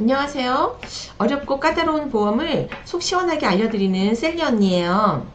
안녕하세요. 어렵고 까다로운 보험을 속 시원하게 알려드리는 셀리 언니예요.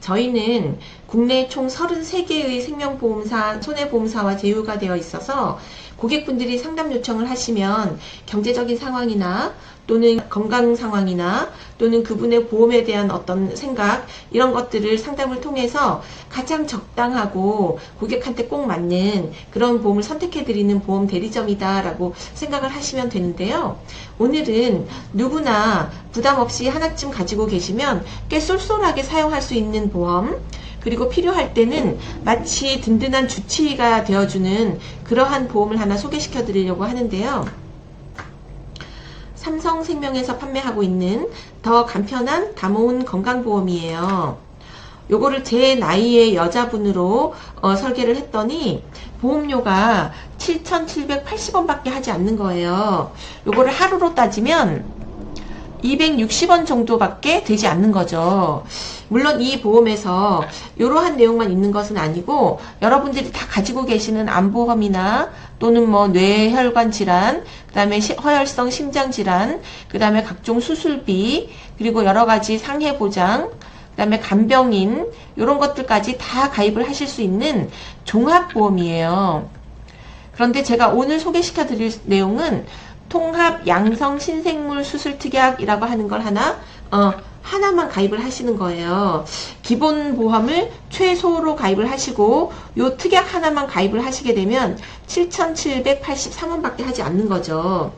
저희는 국내 총 33개의 생명보험사, 손해보험사와 제휴가 되어 있어서 고객분들이 상담 요청을 하시면 경제적인 상황이나 또는 건강 상황이나 또는 그분의 보험에 대한 어떤 생각 이런 것들을 상담을 통해서 가장 적당하고 고객한테 꼭 맞는 그런 보험을 선택해 드리는 보험 대리점이다라고 생각을 하시면 되는데요. 오늘은 누구나 부담 없이 하나쯤 가지고 계시면 꽤 쏠쏠하게 사용할 수 있는 보험 그리고 필요할 때는 마치 든든한 주치의가 되어주는 그러한 보험을 하나 소개시켜 드리려고 하는데요. 삼성생명에서 판매하고 있는 더 간편한 다모은 건강보험이에요. 요거를 제 나이의 여자분으로 어, 설계를 했더니 보험료가 7,780원밖에 하지 않는 거예요. 요거를 하루로 따지면 260원 정도밖에 되지 않는 거죠. 물론 이 보험에서 이러한 내용만 있는 것은 아니고 여러분들이 다 가지고 계시는 암보험이나 또는 뭐 뇌혈관 질환, 그 다음에 시- 허혈성 심장 질환, 그 다음에 각종 수술비, 그리고 여러 가지 상해 보장, 그 다음에 간병인 이런 것들까지 다 가입을 하실 수 있는 종합보험이에요. 그런데 제가 오늘 소개시켜 드릴 내용은 통합 양성 신생물 수술 특약이라고 하는 걸 하나 어, 하나만 가입을 하시는 거예요. 기본 보험을 최소로 가입을 하시고 요 특약 하나만 가입을 하시게 되면 7,783원밖에 하지 않는 거죠.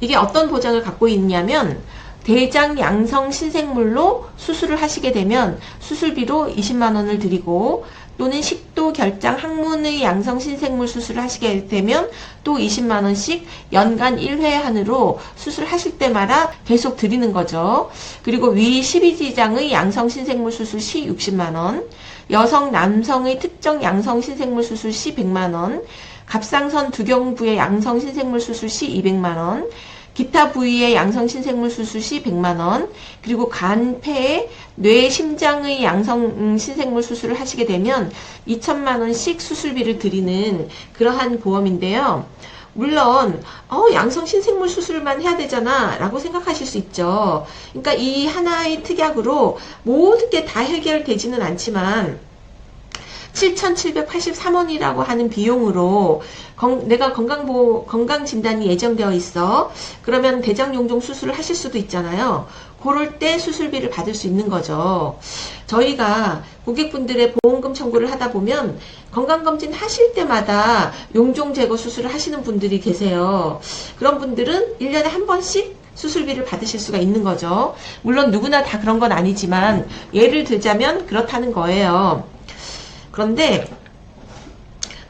이게 어떤 보장을 갖고 있냐면 대장 양성 신생물로 수술을 하시게 되면 수술비로 20만 원을 드리고 또는 식도 결장 항문의 양성 신생물 수술을 하시게 되면 또 20만 원씩 연간 1회 한으로 수술하실 때마다 계속 드리는 거죠. 그리고 위 12지장의 양성 신생물 수술 시 60만 원, 여성 남성의 특정 양성 신생물 수술 시 100만 원, 갑상선 두경부의 양성 신생물 수술 시 200만 원, 기타 부위의 양성 신생물 수술 시 100만 원, 그리고 간, 폐, 뇌, 심장의 양성 음, 신생물 수술을 하시게 되면 2천만 원씩 수술비를 드리는 그러한 보험인데요. 물론 어, 양성 신생물 수술만 해야 되잖아 라고 생각하실 수 있죠. 그러니까 이 하나의 특약으로 모든 게 다 해결되지는 않지만 7,783원이라고 하는 비용으로 건- 내가 건강보 건강 진단이 예정되어 있어. 그러면 대장 용종 수술을 하실 수도 있잖아요. 그럴 때 수술비를 받을 수 있는 거죠. 저희가 고객분들의 보험금 청구를 하다 보면 건강검진 하실 때마다 용종 제거 수술을 하시는 분들이 계세요. 그런 분들은 1년에 한 번씩 수술비를 받으실 수가 있는 거죠. 물론 누구나 다 그런 건 아니지만 예를 들자면 그렇다는 거예요. 그런데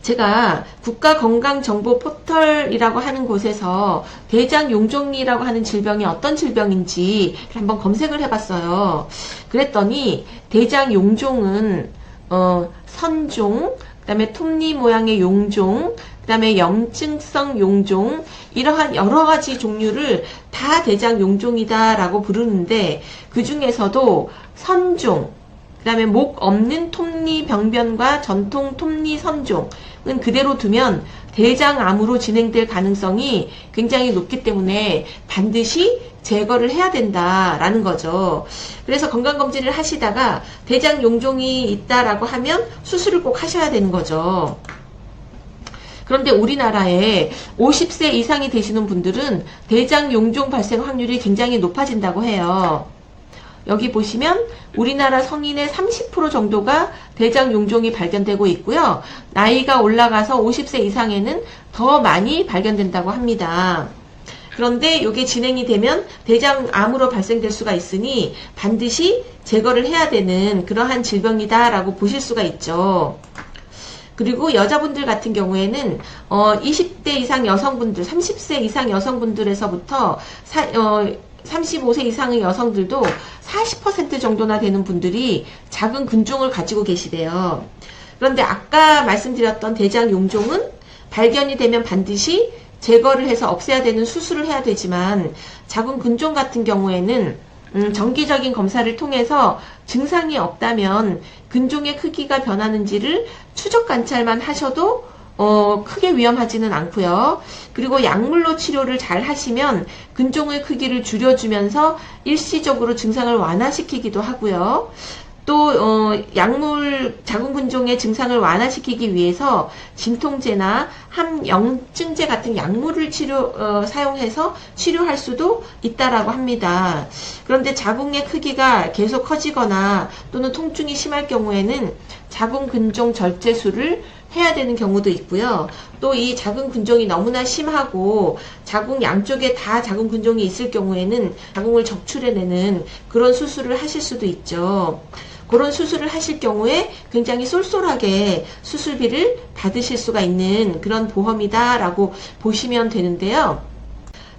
제가 국가건강정보 포털이라고 하는 곳에서 대장 용종이라고 하는 질병이 어떤 질병인지 한번 검색을 해봤어요. 그랬더니 대장 용종은 어, 선종, 그 다음에 톱니 모양의 용종, 그 다음에 염증성 용종 이러한 여러 가지 종류를 다 대장 용종이다라고 부르는데 그 중에서도 선종, 그 다음에 목 없는 톱니 병변과 전통 톱니 선종은 그대로 두면 대장암으로 진행될 가능성이 굉장히 높기 때문에 반드시 제거를 해야 된다라는 거죠. 그래서 건강검진을 하시다가 대장 용종이 있다라고 하면 수술을 꼭 하셔야 되는 거죠. 그런데 우리나라에 50세 이상이 되시는 분들은 대장 용종 발생 확률이 굉장히 높아진다고 해요. 여기 보시면 우리나라 성인의 30% 정도가 대장 용종이 발견되고 있고요. 나이가 올라가서 50세 이상에는 더 많이 발견된다고 합니다. 그런데 이게 진행이 되면 대장암으로 발생될 수가 있으니 반드시 제거를 해야 되는 그러한 질병이다라고 보실 수가 있죠. 그리고 여자분들 같은 경우에는 어 20대 이상 여성분들, 30세 이상 여성분들에서부터 사, 어 35세 이상의 여성들도 40% 정도나 되는 분들이 작은 근종을 가지고 계시대요. 그런데 아까 말씀드렸던 대장 용종은 발견이 되면 반드시 제거를 해서 없애야 되는 수술을 해야 되지만 작은 근종 같은 경우에는 음, 정기적인 검사를 통해서 증상이 없다면 근종의 크기가 변하는지를 추적 관찰만 하셔도 어, 크게 위험하지는 않고요. 그리고 약물로 치료를 잘 하시면 근종의 크기를 줄여주면서 일시적으로 증상을 완화시키기도 하고요. 또 어, 약물 자궁근종의 증상을 완화시키기 위해서 진통제나 함영증제 같은 약물을 치료 어, 사용해서 치료할 수도 있다라고 합니다. 그런데 자궁의 크기가 계속 커지거나 또는 통증이 심할 경우에는 자궁근종 절제술을 해야 되는 경우도 있고요. 또 이 자궁 근종이 너무나 심하고 자궁 양쪽에 다 자궁 근종이 있을 경우에는 자궁을 적출해내는 그런 수술을 하실 수도 있죠. 그런 수술을 하실 경우에 굉장히 쏠쏠하게 수술비를 받으실 수가 있는 그런 보험이다라고 보시면 되는데요.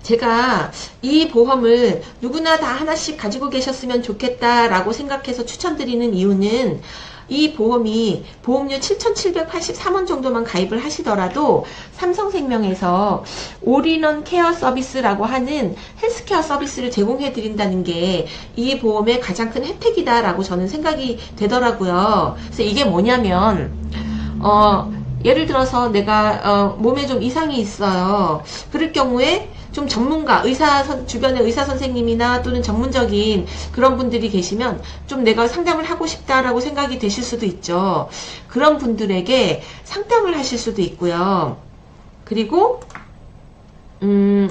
제가 이 보험을 누구나 다 하나씩 가지고 계셨으면 좋겠다라고 생각해서 추천드리는 이유는 이 보험이 보험료 7,783원 정도만 가입을 하시더라도 삼성생명에서 올인원 케어 서비스라고 하는 헬스케어 서비스를 제공해 드린다는 게 이 보험의 가장 큰 혜택이다라고 저는 생각이 되더라고요. 그래서 이게 뭐냐면 어 예를 들어서 내가 어, 몸에 좀 이상이 있어요. 그럴 경우에 좀 전문가, 의사 선, 주변에 의사 선생님이나 또는 전문적인 그런 분들이 계시면 좀 내가 상담을 하고 싶다라고 생각이 되실 수도 있죠. 그런 분들에게 상담을 하실 수도 있고요. 그리고 음,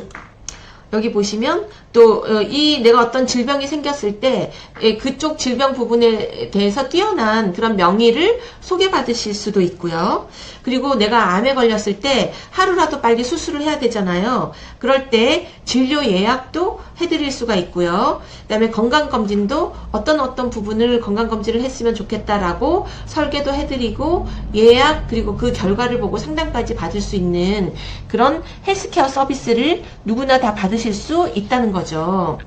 여기 보시면 또 이 내가 어떤 질병이 생겼을 때 예, 그쪽 질병 부분에 대해서 뛰어난 그런 명의를 소개받으실 수도 있고요. 그리고 내가 암에 걸렸을 때 하루라도 빨리 수술을 해야 되잖아요. 그럴 때 진료 예약도 해드릴 수가 있고요. 그 다음에 건강 검진도 어떤 어떤 부분을 건강 검진을 했으면 좋겠다라고 설계도 해드리고 예약 그리고 그 결과를 보고 상담까지 받을 수 있는 그런 헬스케어 서비스를 누구나 다 받으실 수 있다는 거죠.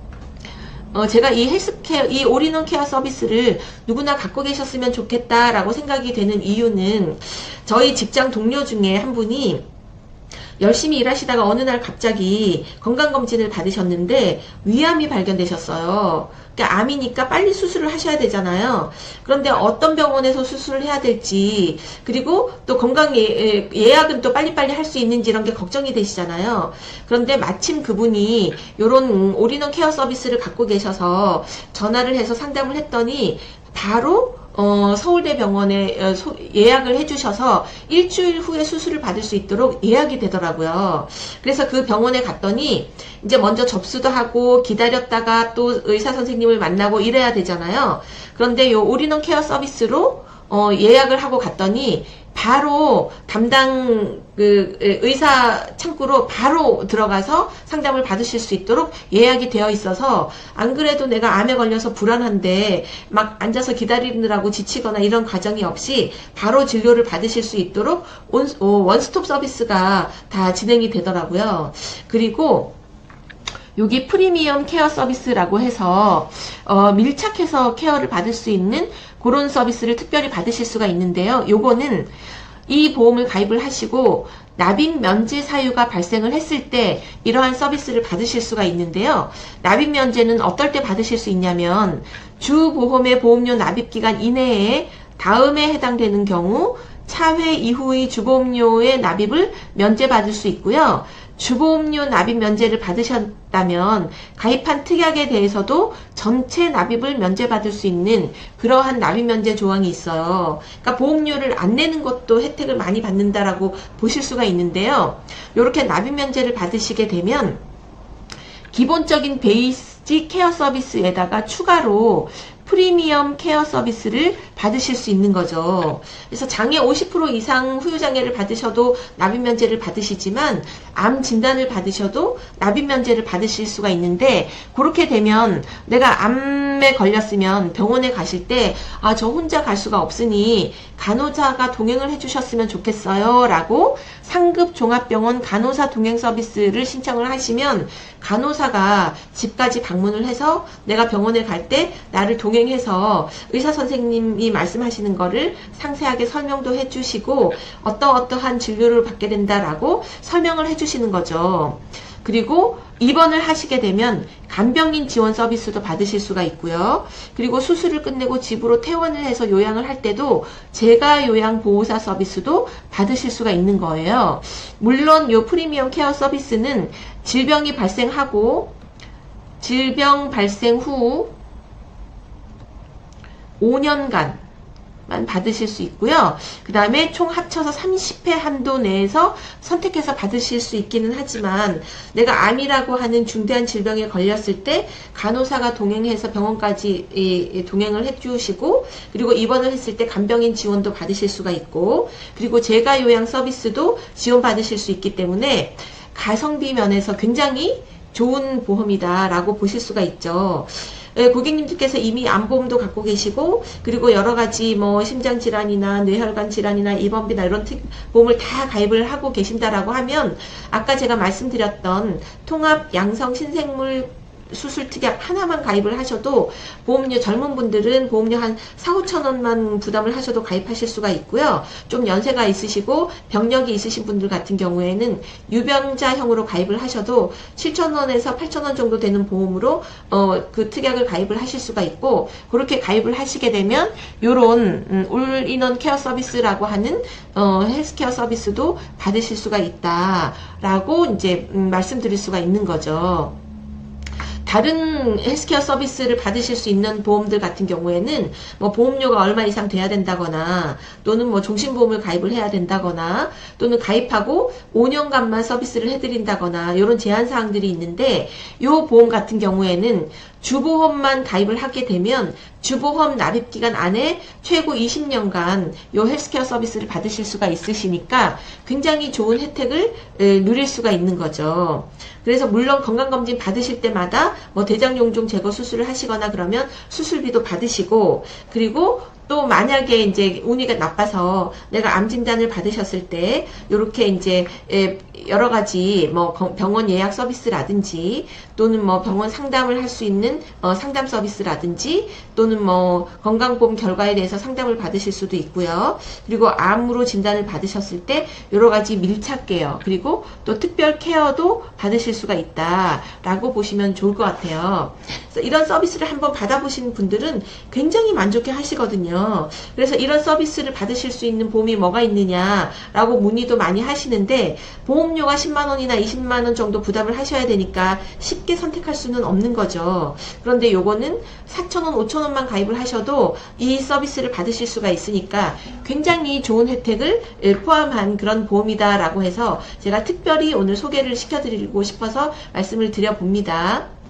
어, 제가 이 헬스케어, 이 올인원 케어 서비스를 누구나 갖고 계셨으면 좋겠다라고 생각이 되는 이유는 저희 직장 동료 중에 한 분이 열심히 일하시다가 어느 날 갑자기 건강검진을 받으셨는데 위암이 발견되셨어요. 그러니까 암이니까 빨리 수술을 하셔야 되잖아요. 그런데 어떤 병원에서 수술을 해야 될지, 그리고 또 건강 예, 예약은 또 빨리빨리 할 수 있는지 이런 게 걱정이 되시잖아요. 그런데 마침 그분이 요런 올인원 케어 서비스를 갖고 계셔서 전화를 해서 상담을 했더니 바로 어, 서울대 병원에 어, 소- 예약을 해주셔서 일주일 후에 수술을 받을 수 있도록 예약이 되더라고요. 그래서 그 병원에 갔더니 이제 먼저 접수도 하고 기다렸다가 또 의사 선생님을 만나고 이래야 되잖아요. 그런데 요 올인원 케어 서비스로 어, 예약을 하고 갔더니 바로 담당 그 에, 의사 창구로 바로 들어가서 상담을 받으실 수 있도록 예약이 되어 있어서 안 그래도 내가 암에 걸려서 불안한데 막 앉아서 기다리느라고 지치거나 이런 과정이 없이 바로 진료를 받으실 수 있도록 원, 어, 원스톱 서비스가 다 진행이 되더라고요. 그리고 여기 프리미엄 케어 서비스라고 해서 어, 밀착해서 케어를 받을 수 있는 그런 서비스를 특별히 받으실 수가 있는데요. 요거는 이 보험을 가입을 하시고 납입 면제 사유가 발생을 했을 때 이러한 서비스를 받으실 수가 있는데요. 납입 면제는 어떨 때 받으실 수 있냐면 주 보험의 보험료 납입 기간 이내에 다음에 해당되는 경우 차회 이후의 주보험료의 납입을 면제받을 수 있고요. 주보험료 납입 면제를 받으셨다면 가입한 특약에 대해서도 전체 납입을 면제받을 수 있는 그러한 납입 면제 조항이 있어요. 그러니까 보험료를 안 내는 것도 혜택을 많이 받는다라고 보실 수가 있는데요. 이렇게 납입 면제를 받으시게 되면 기본적인 베이직 케어 서비스에다가 추가로 프리미엄 케어 서비스를 받으실 수 있는 거죠. 그래서 장애 50% 이상 후유장애를 받으셔도 납입 면제를 받으시지만 암 진단을 받으셔도 납입 면제를 받으실 수가 있는데 그렇게 되면 내가 암 에 걸렸으면 병원에 가실 때 아 저 혼자 갈 수가 없으니 간호사가 동행을 해주셨으면 좋겠어요 라고 상급 종합병원 간호사 동행 서비스를 신청을 하시면 간호사가 집까지 방문을 해서 내가 병원에 갈 때 나를 동행해서 의사 선생님이 말씀하시는 거를 상세하게 설명도 해주시고 어떠어떠한 진료를 받게 된다라고 설명을 해주시는 거죠. 그리고 입원을 하시게 되면 간병인 지원 서비스도 받으실 수가 있고요. 그리고 수술을 끝내고 집으로 퇴원을 해서 요양을 할 때도 재가 요양 보호사 서비스도 받으실 수가 있는 거예요. 물론 요 프리미엄 케어 서비스는 질병이 발생하고 질병 발생 후 5년간 만 받으실 수 있고요. 그 다음에 총 합쳐서 30회 한도 내에서 선택해서 받으실 수 있기는 하지만 내가 암이라고 하는 중대한 질병에 걸렸을 때 간호사가 동행해서 병원까지 동행을 해주시고 그리고 입원을 했을 때 간병인 지원도 받으실 수가 있고 그리고 재가 요양 서비스도 지원 받으실 수 있기 때문에 가성비 면에서 굉장히 좋은 보험이다라고 보실 수가 있죠. 예, 고객님들께서 이미 암보험도 갖고 계시고 그리고 여러 가지 뭐 심장 질환이나 뇌혈관 질환이나 입원비나 이런 특 보험을 다 가입을 하고 계신다라고 하면 아까 제가 말씀드렸던 통합 양성 신생물 수술 특약 하나만 가입을 하셔도 보험료 젊은 분들은 보험료 한 4, 5천 원만 부담을 하셔도 가입하실 수가 있고요. 좀 연세가 있으시고 병력이 있으신 분들 같은 경우에는 유병자형으로 가입을 하셔도 7천 원에서 8천 원 정도 되는 보험으로 어, 그 특약을 가입을 하실 수가 있고 그렇게 가입을 하시게 되면 요런 음, 올인원 케어 서비스라고 하는 어, 헬스케어 서비스도 받으실 수가 있다라고 이제 음, 말씀드릴 수가 있는 거죠. 다른 헬스케어 서비스를 받으실 수 있는 보험들 같은 경우에는 뭐 보험료가 얼마 이상 돼야 된다거나 또는 뭐 종신보험을 가입을 해야 된다거나 또는 가입하고 5년간만 서비스를 해드린다거나 이런 제한 사항들이 있는데 이 보험 같은 경우에는 주보험만 가입을 하게 되면 주보험 납입 기간 안에 최고 20년간 요 헬스케어 서비스를 받으실 수가 있으시니까 굉장히 좋은 혜택을 에, 누릴 수가 있는 거죠. 그래서 물론 건강검진 받으실 때마다 뭐 대장용종 제거 수술을 하시거나 그러면 수술비도 받으시고 그리고 또 만약에 이제 운이 나빠서 내가 암 진단을 받으셨을 때 이렇게 이제 에, 여러 가지 뭐 건- 병원 예약 서비스라든지 또는 뭐 병원 상담을 할 수 있는 어, 상담 서비스라든지 또는 뭐 건강보험 결과에 대해서 상담을 받으실 수도 있고요. 그리고 암으로 진단을 받으셨을 때 여러 가지 밀착 케어 그리고 또 특별 케어도 받으실 수가 있다라고 보시면 좋을 것 같아요. 이런 서비스를 한번 받아보신 분들은 굉장히 만족해 하시거든요. 그래서 이런 서비스를 받으실 수 있는 보험이 뭐가 있느냐라고 문의도 많이 하시는데 보험료가 10만 원이나 20만 원 정도 부담을 하셔야 되니까 쉽게 선택할 수는 없는 거죠. 그런데 요거는 4천 원, 5천 원만 가입을 하셔도 이 서비스를 받으실 수가 있으니까 굉장히 좋은 혜택을 예, 포함한 그런 보험이다라고 해서 제가 특별히 오늘 소개를 시켜드리고 싶어서 말씀을 드려봅니다.